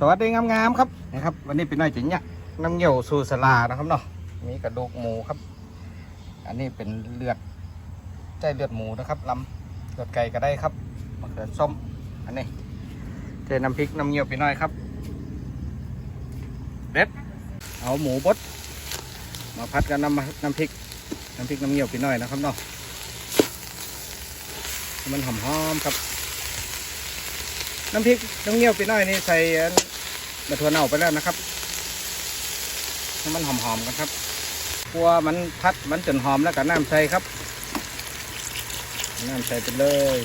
สวัสดีงามๆครับนะครับ วันนี้เป็นน้อยจิ๋งเนี่ยน้ำเงี้ยวสูสลานะครับเนาะมีกระดูกหมูครับ อันนี้เป็นเลือดใจเลือดหมูนะครับลำเลือดไก่ก็ได้ครับมะเขือส้มอันนี้เทน้ำพริกน้ำเงี้ยวไปน่อยครับเด็ดเอาหมูบดมาพัดกับน้ำน้ำพริกน้ำพริกน้ำเงี้ยวไปน่อยนะครับเนาะมันหอมๆครับ น้ำพริกน้ำเงี้ยวไปหน่อยนี่ใส่อันบะถั่วเน่าไปแล้วนะครับให้มันหอมๆกันครับกลัวมันพัดมันจนหอมแล้วก็น้ำใส่ครับ น้ำใส่ไปเลย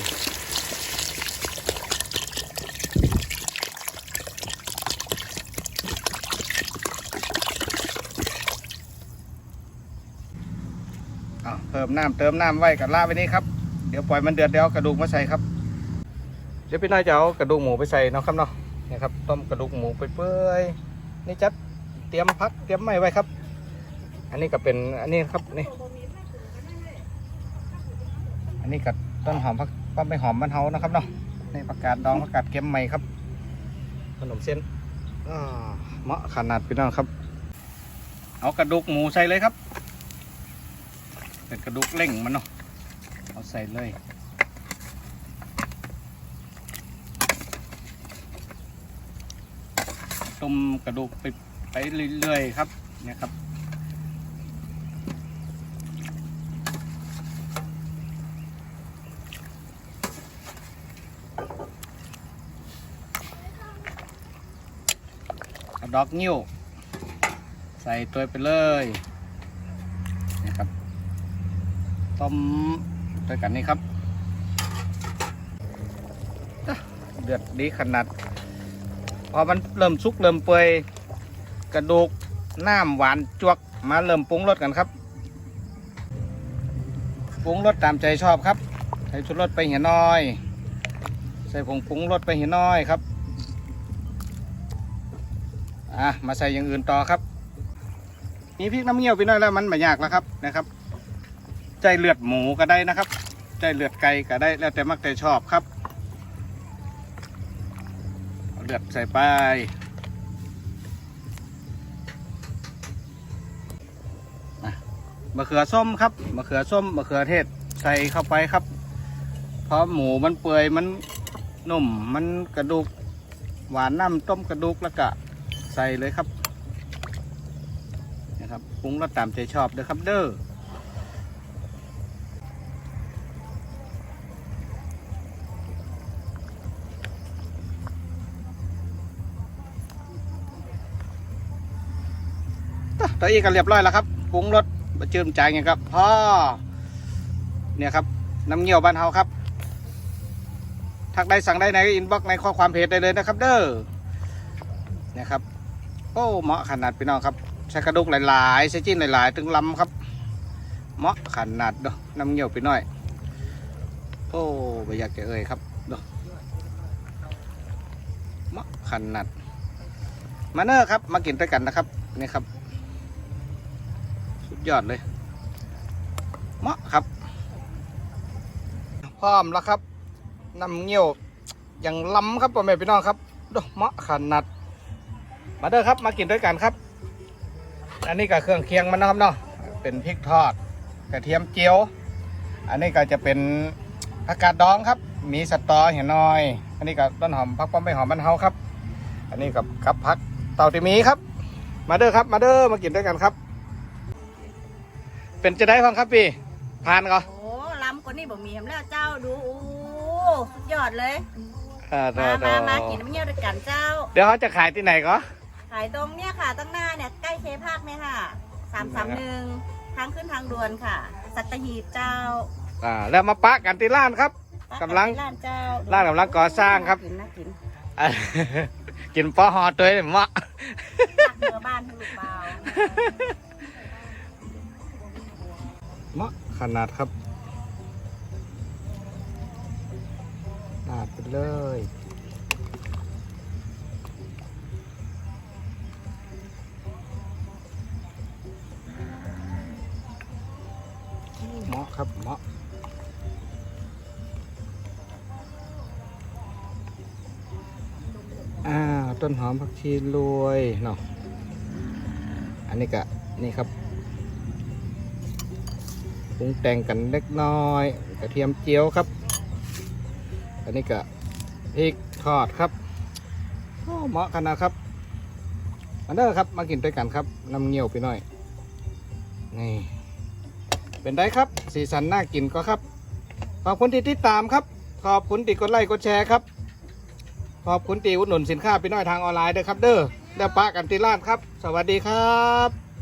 อ้าเพิ่มน้ำเติมน้ำไว้กับลาไว้นี้ครับ เดี๋ยวปล่อยมันเดือดเดี๋ยวกระดูกมาใส่ครับ ดี๋ยวพี่น้อยจะเอากระดูกหมูไปใส่เนาะครับเนาะนี่ครับต้มกระดูกหมูไปเปื่อยนี่จัดเตรียมพักเตรียมไม้ไว้ครับ อันนี้ก็เป็นอันนี้ครับนี่ อันนี้กับต้นหอมผักป้อมไม่หอมมันเฮานะครับเนาะนี่ผักกาดดองผักกาดเค็มใหม่ครับขนมเส้นอ่าเหมาะขนาดพี่น้องครับ เอากระดูกหมูใส่เลยครับ เป็นกระดูกเล่งมันเนาะเอาใส่เลย ต้มกระดูกไปไปเรื่อยๆครับเนี่ยครับดอกนิ้ว ใส่ตัวไปเลยนะครับต้มด้วยกันนี่ครับอะเดือดดีขนาด พอมันเริ่มสุกเริ่มเปื่อยกระดูกน้ำหวานจวกมาเริ่มปรุงรสกันครับปรุงรสตามใจชอบครับ ใส่ชุดรสไปเหี่ยน้อย ใส่ผงปรุงรสไปเหี่ยน้อยครับอะมาใส่อย่างอื่นต่อครับ มีพริกน้ำเงี้ยวไปหน่อยแล้วมันไม่ยากแล้วครับนะครับ ใจเลือดหมูก็ได้นะครับ ใจเลือดไก่ก็ได้แล้วแต่มักแต่ชอบครับ เลือดใส่ไปอะมะเขือส้มครับมะเขือส้มมะเขือเทศใส่เข้าไปครับ เพราะหมูมันเปื่อยมันนุ่มมันกระดูกหวานน้ำต้มกระดูกแล้วก็ใส่เลยครับนะครับปรุงรสตามใจชอบเด้อครับเด้อ ตัวอีกก็เรียบร้อยแล้วครับปรุงรสบะเจิมใจายไงครับพ่อเนี่ยครับน้ำเงี้ยวบ้านเฮาครับ ทักได้สั่งได้ในอินบ็อกในข้อความเพจได้เลยนะครับ เด้อเนี่ยครับโอ้เหมาะขนาดพี่น้องครับใช้กระดูกหลายๆใช้จิ้นหลายๆ ถึงลำครับเหมาะขนาดเด้อน้ำเงี้ยวไปหน่อย โอ้ไม่อยากจะเอ่ยครับเด้อเหมาะขนาดมาเนอร์ครับมากินด้วยกันนะครับนี่ครับ ยอดเลยเหมาะครับ พร้อมแล้วครับน้ำเงี้ยวอย่างล้ำครับพ่อแม่พี่น้องครับดูเหมาะขนาดมาเด้อครับมากินด้วยกันครับ อันนี้ก็เครื่องเคียงมันนะครับเนาะเป็นพริกทอดกระเทียมเจียว อันนี้ก็จะเป็นผักกาดดองครับ มีสตอเห็นน้อย อันนี้ก็ต้นหอมพักป้อมไม่หอมมันเฮาครับ อันนี้กับกับพักเต่าติมีครับ มาเด้อครับมาเด้อมากินด้วยกันครับ เป็นจะได้ฟังครับพี่ผ่านก็โอ้ล้ำกว่านี่บ่มีเห็นแล้วเจ้าดูโอ้สุดยอดเลย อ่ามาต่อมาต่อมากินน้ำเงี้ยวด้วยกันเจ้า เดี๋ยวเขาจะขายที่ไหนก็ขายตรงเนี่ยค่ะตั้งหน้าเนี่ยใกล้เคภาคเนี่ยค่ะสามสามหนึ่งทางขึ้นทางด่วนค่ะ สัตหีบเจ้าอ่าแล้วมาปะกันที่ร้านครับ กำลังร้านเจ้าร้านกำลังก่อสร้างครับ กินนะกินอะกินปอหอตัวเหมาะลากเรือบ้านให้ลูกเบา เหมาะขนาดครับนาดไปเลยเหมาะครับเหมาะอ่าต้นหอมผักชีรวยเนาะอันนี้ก็นี่ครับ ปรุงแต่งกันเล็กน้อย กระเทียมเจียวครับ อันนี้ก็พริกทอดครับอ้เหมาะขนาดครับมาเด้อครับมากินด้วยกันครับน้ำเงี้ยวไปหน่อยนี่เป็นได้ครับ สีสันน่ากินก็ครับ ขอบคุณที่ติดตามครับ ขอบคุณที่กดไลค์กดแชร์ครับ ขอบคุณที่อุดหนุนสินค้าพี่น้อยทางออนไลน์เด้อครับ เด้อเดี๋ยวปะกันที่ร้านครับ สวัสดีครับ